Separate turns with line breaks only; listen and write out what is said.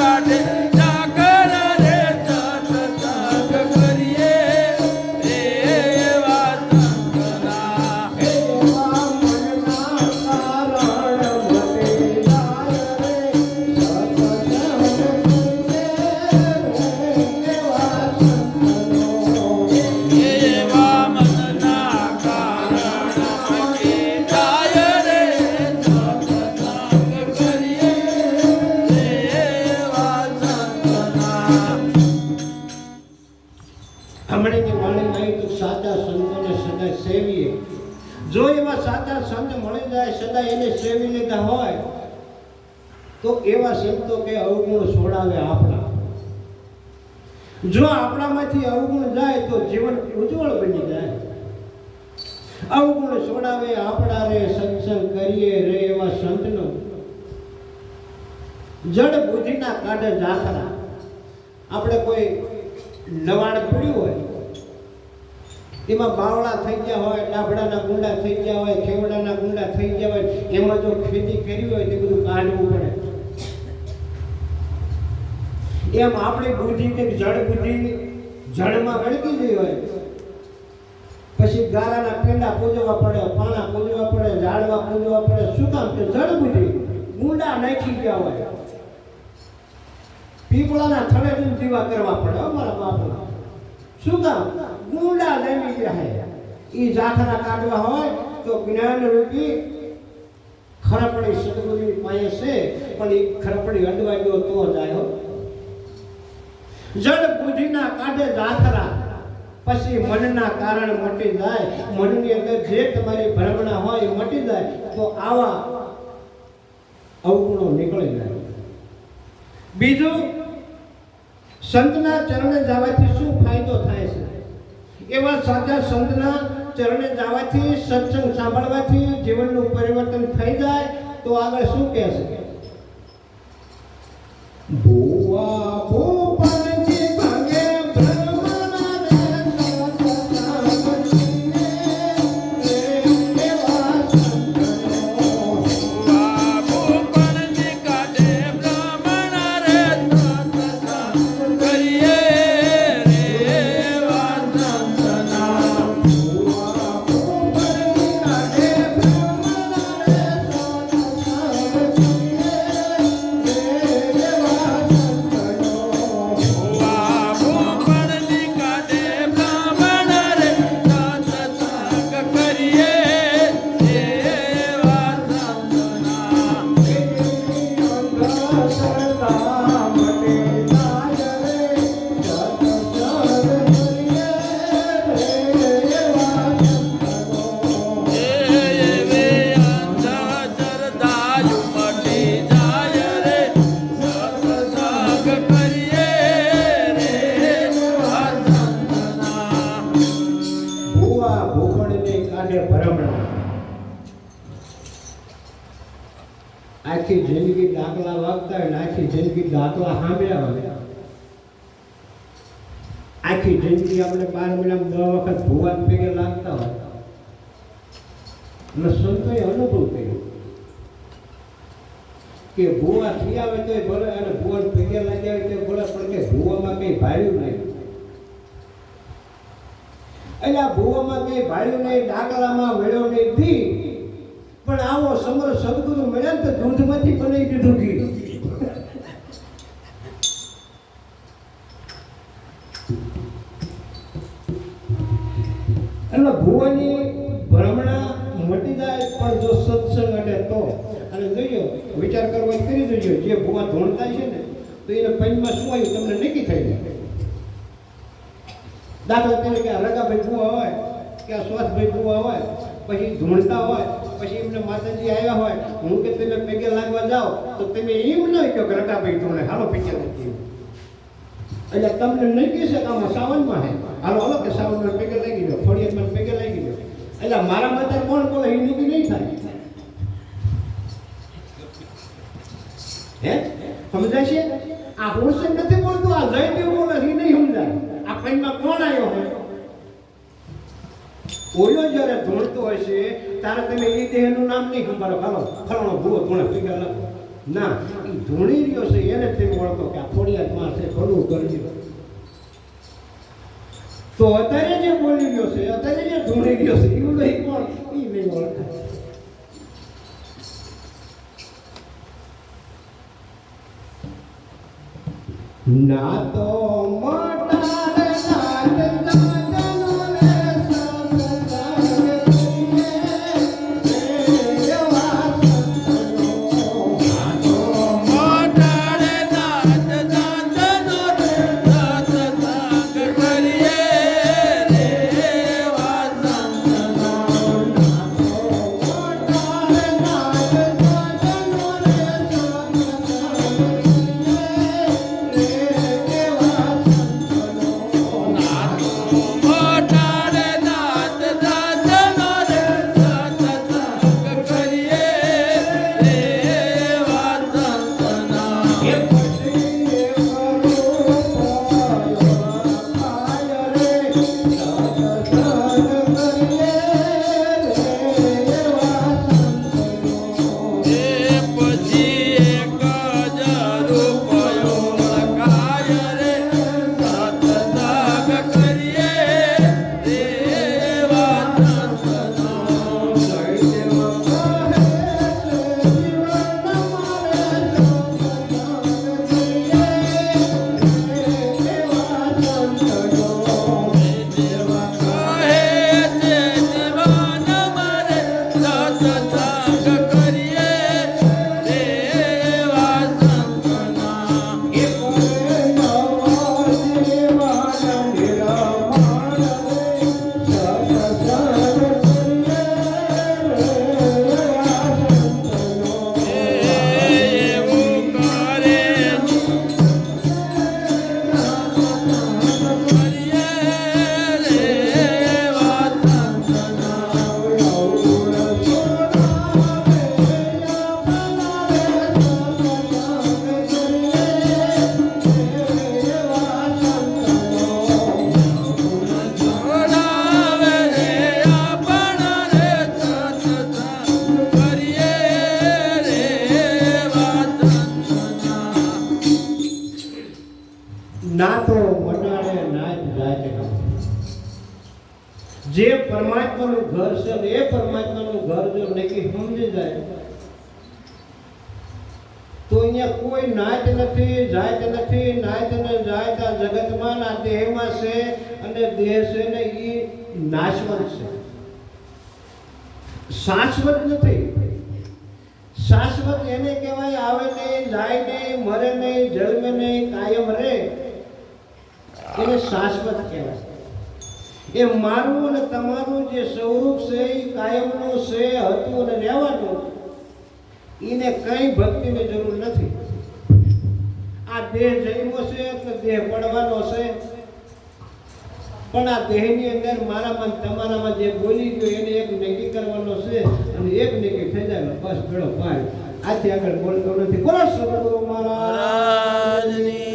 garden. સદા સેવીએ. જો એવા સાચા સંત મળી જાય સદા એને સેવી લીધા હોય, તો એવા સંતો કે અવગુણ છોડાવે આપણા. જો આપણામાંથી અવગુણ જાય, તો જીવન ઉજ્જવળ બની જાય. અવગુણ છોડાવે આપણા રે સત્સંગ કરીએ રે એવા સંતનો. જડ બુદ્ધિના કાઢે જાખરા આપણે કોઈ લવાણ પડ્યું હોય એમાં બાવળા થઈ ગયા હોય, ડાભડાના ગુંડા થઈ ગયા હોય, ખેવડાના ગુંડા થઈ ગયા હોય, એમાં જો ખેતી કરી હોય તે બધું કાઢવું પડે. એમ આપણી બુદ્ધિ કે જળ બુદ્ધિ જળમાં વળગી ગઈ હોય. પછી ગારાના પેંડા પૂજવા પડે, પાણા પૂજવા પડે, ઝાડવા પૂજવા પડે. શું કામ કે જળ બુદ્ધિ. ગુંડા નાખી ગયા હોય. પીપળાના થડે જીવા કરવા પડે અમારા બાપના. શું કામ ગુંડા લેવી રહે એ જાખરા કાઢવા હોય તો જ્ઞાન રૂપી ખરપડી સદગુરુની પાસે છે, પણ એ ખરપડી અડવાઈ ગયો તો જાય હો જળ બુદ્ધિના કાઢે જાખરા પછી મનના કારણ મટી જાય. મનની અંદર જે તમારી ભ્રમણા હોય એ મટી જાય. તો આવા અવગુણો નીકળી જાય. બીજું સંતના ચરણે જવાથી શું ફાયદો થાય છે? એવા સાચા સંતના ચરણે જવાથી, સત્સંગ સાંભળવાથી જીવનનું પરિવર્તન થઈ જાય તો આગળ શું કહેશે? ભૂવા ભૂવા ભૂખણને કાંઠે ભરમણા. આખી જિંદગી દાખલા વાગતા હોય આખી જિંદગી દાખલા સાંભળ્યા હોય. આખી જિંદગી આપણે બાર મહિનામાં દસ વખત ભૂવા ભેગે લાગતા હોય. અને સંતોએ અનુભવ કર્યો. કે ભૂવા થઈ આવે તો ભલે, અને ભૂવા ભેગે લાગ્યા હોય તો ભલે, પણ કે ભૂવામાં કંઈ ભાડ્યું નહીં. એટલે ભૂવામાં કઈ ભાડ્યું નહીં ડાકલામાં મેળ્યો નહીં ઘી પણ આવો સમર સદગુરુ મળ્યા ને તો દૂધમાંથી બનાવી દીધું ઘી. એટલે ભુવાની ભ્રમણા મટી જાય પણ જો સત્સંગ અટે તો. અને જોઈએ, વિચાર કરવો કરી જોજો જે ભુવા ધોણતા છે ને, તો એને પંચમાં શું આવ્યું? તમને દાખલા તરીકે રગાભાઈ ભુવા હોય, કે આ સ્વાથભાઈ ભુવા હોય, પછી ધૂણતા હોય, પછી એમને માતાજી આવ્યા હોય, હું કે તમે પેગે લાગવા જાઓ, તો તમે એમ ન કહો કે રગાભાઈ ધૂણે, હાલો પીછે નથી એટલે તમને નહીં કહેશે શકે આમાં સાવનમાં હે. હાલો હાલો કે સાવનમાં પેગે લાગી ગયો, ફળિયામાં પેગે લાગી ગયો. એટલે મારા માતા કોણ બોલે એ નીતિ નહીં થાય. હે? સમજાય છે? આ હોશ નથી બોલતું, આ લઈ બોલે છે એ નહીં સમજાય આ પૈમાં કોણ આવ્યો હોય ઓલો જ્યારે ધૂણતો હોય ત્યારે તમે એ દેહનું નામ નહીં ખબર હાલો, ફલાણો ભૂવો ધૂણે ભીગા લાગો ના એ ધૂણી રહ્યો છે, એને તમે ઓળખો કે આ ફોડિયાદમાં છે, ભલું કરજો તો અત્યારે જે બોલી રહ્યો છે, અત્યારે જે ધૂણી રહ્યો છે, એવું નહીં કોણ એ નહીં ઓળખાય. ના તો મોટા એ પરમાત્માનું ઘર જો નક્કી સમજી જાય, તો અહીંયા કોઈ નાચ નથી, જાત નથી, નાચ ને જાત આ જગતમાં ના દેહમાં છે અને દેહ છે ને એ નાશવંત છે. શાશ્વત નથી. શાશ્વત એને કહેવાય આવે નહીં, જાય નહીં, મરે નહીં, જન્મે નહીં, કાયમ રહે. એને શાશ્વત કહેવાય. એ મારું અને તમારું જે સ્વરૂપ છે, એ કાયમનું છે, હતું અને રહેવાનું, એને કઈ ભક્તિની જરૂર નથી. આ દેહ જન્મો છે એટલે દેહ પડવાનો છે. પણ આ દેહની અંદર મારામાં તમારામાં જે બોલી ગયો, એને એક નક્કી કરવાનો છે અને એક નક્કી થઈ જાય બસ ગળો પાય આથી આગળ બોલતો નથી. કોણ સદગુરુ મહારાજ.